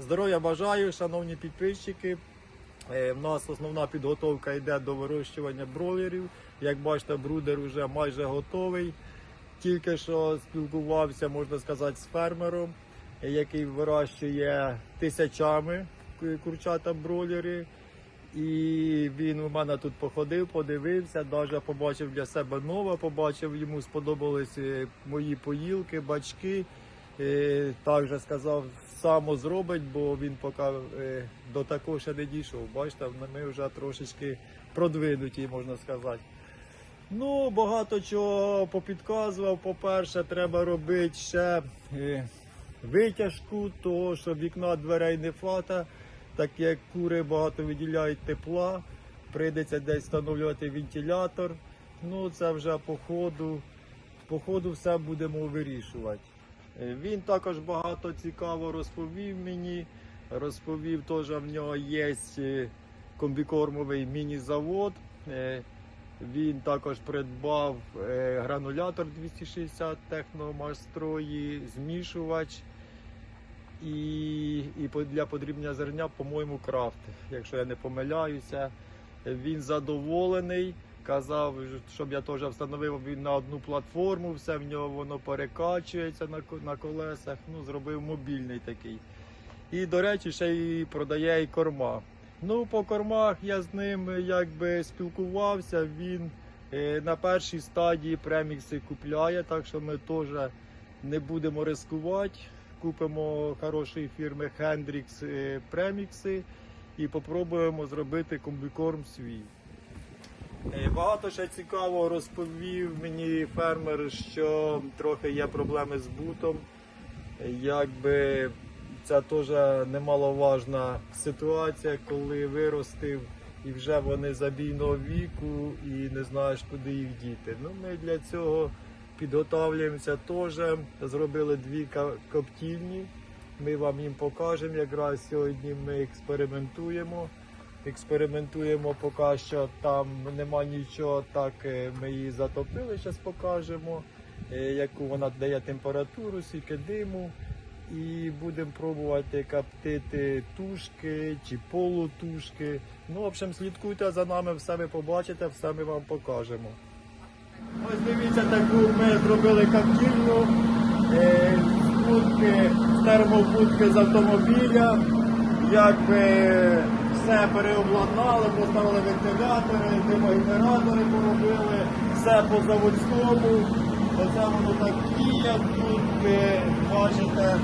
Здоров'я бажаю, шановні підписчики. Е, В нас основна підготовка йде до вирощування бройлерів. Як бачите, брудер вже майже готовий. Тільки що спілкувався, можна сказати, з фермером, е, який вирощує тисячами курчата бройлери. І він у мене тут походив, подивився, навіть побачив для себе нове, побачив, йому сподобались е, мої поїлки, бачки. Е, Також сказав, само зробить, бо він поки е, до такого ще не дійшов. Бачите, ми вже трошечки продвинуті, можна сказати. Ну, багато чого попідказував. По-перше, треба робити ще е, витяжку, того, що вікна дверей не фата, так як кури багато виділяють тепла, прийдеться десь встановлювати вентилятор. Ну, це вже по ходу, по ходу все будемо вирішувати. Він також багато цікаво розповів мені. Розповів, теж в нього є е, комбікормовий міні-завод. Е, Він також придбав е, гранулятор 260 техномастрої, змішувач і, і для подрібнення зерня, по-моєму, крафт, якщо я не помиляюся. Він задоволений. Казав, щоб я теж встановив він на одну платформу, все в нього воно перекачується на, колесах. Ну, зробив мобільний такий. І, до речі, ще й продає і корма. Ну, по кормах я з ним якби спілкувався. Він е, на першій стадії премікси купляє, так що ми теж не будемо ризикувати. Купимо хорошої фірми Hendrix е, премікси і попробуємо зробити комбікорм свій. Е, Багато ще цікавого розповів мені фермер, що трохи є проблеми з бутом. Е, Якби це теж немаловажна ситуація, коли виростив і вже вони забійного віку і не знаєш, куди їх діти. Ну, ми для цього підготовлюємося теж. Зробили дві коптільні. Ми вам їм покажемо. Якраз сьогодні ми експериментуємо. Експериментуємо поки що там нема нічого, так е, ми її затопили, зараз покажемо, е, яку вона дає температуру, скільки диму. І будемо пробувати коптити тушки чи полутушки. Ну, в общем, слідкуйте за нами, все ви побачите, все ми вам покажемо. Ось дивіться, таку ми зробили коптільню е, з будки, з термобудки з автомобіля. Якби все переобладнали, поставили вентилятори, димогенератори поробили, все по заводському. Оце воно так діє. Тут ви бачите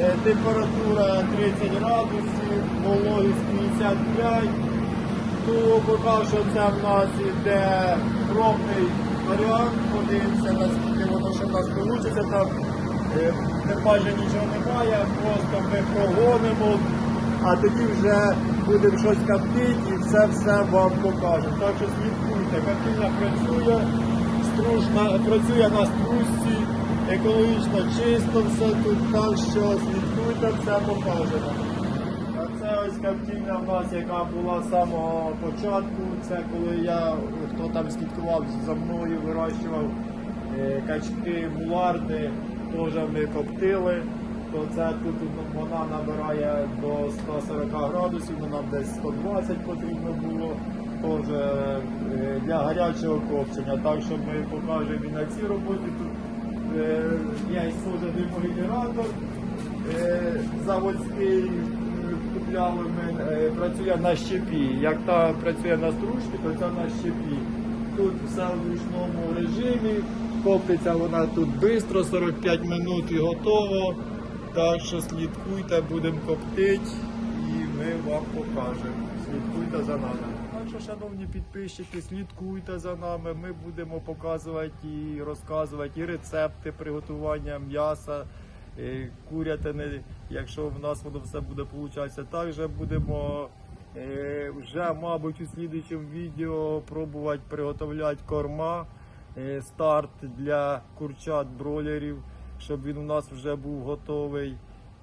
е, температура 30 градусів, вологість 55. Ну, поки що це в нас іде пробний варіант, подивимося, наскільки воно ще в нас вийде. Там е, тим майже нічого немає, просто ми прогонимо, а тоді вже будемо щось коптити і все-все вам покажемо. Так що слідкуйте, коптильня працює, стружна, працює на стружці, екологічно чисто все тут, так що слідкуйте, все покажемо. А це ось картина в нас, яка була з самого початку. Це коли я, хто там слідкував за мною, вирощував е, качки, муларди, теж ми коптили. То це тут вона набирає до 140 градусів, нам десь 120 потрібно було. Теж е, для гарячого копчення. Так що ми покажемо і на цій роботі. Тут е, є теж димогенератор е, заводський купляли працює на щепі. Як та працює на стружці, то це на щепі. Тут все в ручному режимі, коптиться вона тут швидко, 45 минут і готово. Так що слідкуйте, будемо коптити і ми вам покажемо. Слідкуйте за нами. Так що, шановні підписчики, слідкуйте за нами. Ми будемо показувати і розказувати і рецепти приготування м'яса, е, курятини, якщо в нас воно все буде получатися. Також будемо е, вже, мабуть, у слідчому відео пробувати приготовляти корма, е, старт для курчат бройлерів, щоб він у нас вже був готовий.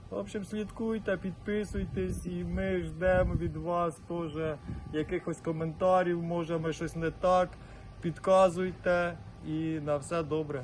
В общем, слідкуйте, підписуйтесь, і ми ждемо від вас теж якихось коментарів, може ми щось не так. Підказуйте і на все добре.